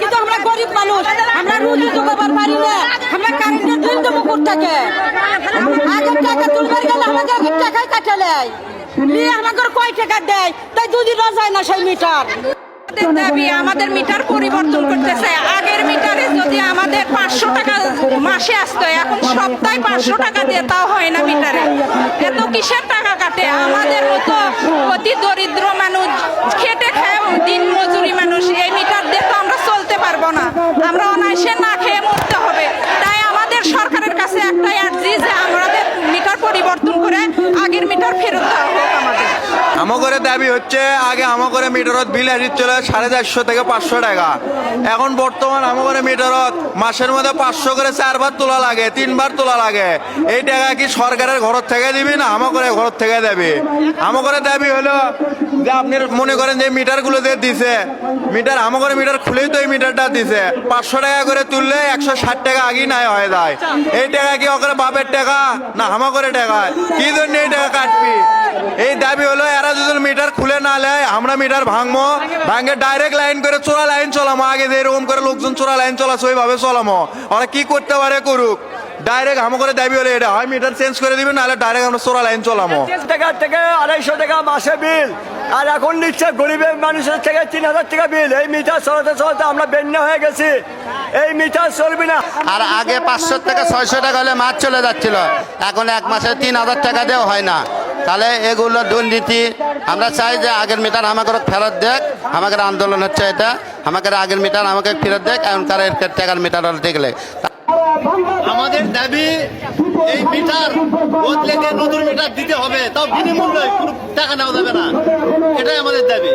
কিন্তু আমরা গরিব মানুষ আমরা রুজি জোগাবার পারি না আমরা কারেন্টের বিল দেবো কোথ আগের টাকা তুলবার গেলে আমাদের আগের টাকাই কাটে নেয়। নিয়ে আমাদের কয় টাকা দেয়? তাই দুদিনও যায় না সেই মিটার। আমাদের দাবি আমাদের মিটার পরিবর্তন করতেছে। আগের মিটারে যদি আমাদের পাঁচশো টাকা মাসে আসতো এখন সপ্তাহে পাঁচশো টাকা দিয়ে তাও হয় না মিটারে। এত কিসের টাকা কাটে? আমাদের মতো অতি দরিদ্র মানুষ খেটে খায় দিন মজুরি মানুষ এই মিটার দিয়ে তো আমরা চলতে পারব না আমরা অনায়াসে না খেয়ে মরতে হবে তাই আমাদের সরকারের কাছে একটাই আর্জি যে আমাদের মিটার পরিবর্তন করে আগের মিটার ফেরত দেওয়া হোক আমাদের আমাগরে দাবি হচ্ছে, আগে আমাগরে মিটারত বিল আসছিল সাড়ে চারশো থেকে পাঁচশো টাকা। এখন বর্তমান আমাগরে মিটারত মাসের মধ্যে পাঁচশো করে চারবার তোলা লাগে, তিনবার তোলা লাগে। এই টাকা কি সরকারের ঘর থেকে দিবি না আমাগরে ঘর থেকে দেবে? আমাগরে দাবি হলো যে আপনি মনে করেন যে মিটারগুলো যে দিছে, মিটার আমাগরে মিটার খুলেই তো এই মিটারটা দিছে। পাঁচশো টাকা করে তুললে একশো ষাট টাকা আগেই নাই হয়ে যায়। এই টাকা কি ওখানে বাপের টাকা না আমাগরে টাকা? কি জন্য এই টাকা কাটবি? এই দাবি হলো এরা যদি মিটার খুলে না নেয় আমরা মিটার ভাঙবো। ভাঙে ডাইরেক্ট লাইন করে চোরা লাইন চলামো আগে যে এরকম করে লোকজন চোরা লাইন চলাছে ওইভাবে চলামো। ওরা কি করতে পারে করুক। ডাইরেক্ট আমার করে দাবি হলো এটা হয় মিটার চেঞ্জ করে দিবেন নাহলে ডাইরেক্ট আমরা চোরা লাইন চলামো। টাকা থেকে আড়াইশো টাকা মাসে বিল আর এখন নিচ্ছে গরিবের মানুষের থেকে তিন হাজার টাকা বিল এই মিটার চলাতে চলাতে আমরা বেন্য হয়ে গেছি। এই মিটার চলবে না। আর আগে পাঁচশো থেকে ছয়শো টাকা হলে মাছ চলে যাচ্ছিল। এখন এক মাসে তিন হাজার টাকা দেওয়া হয় না। তাহলে এগুলো দুর্নীতি। আমরা চাই যে আগের মিটার আমাকে ফেরত দেখ আমাকে আন্দোলন হচ্ছে এটা। আমাকে আগের মিটার আমাকে ফেরত দেখ এখনকার টাকার মিটার দেখলে। আমাদের দাবি, এই মিটার বদলে নতুন মিটার দিতে হবে, তাও বিনিমূল্যে টাকা নেওয়া যাবে না। এটাই আমাদের দাবি।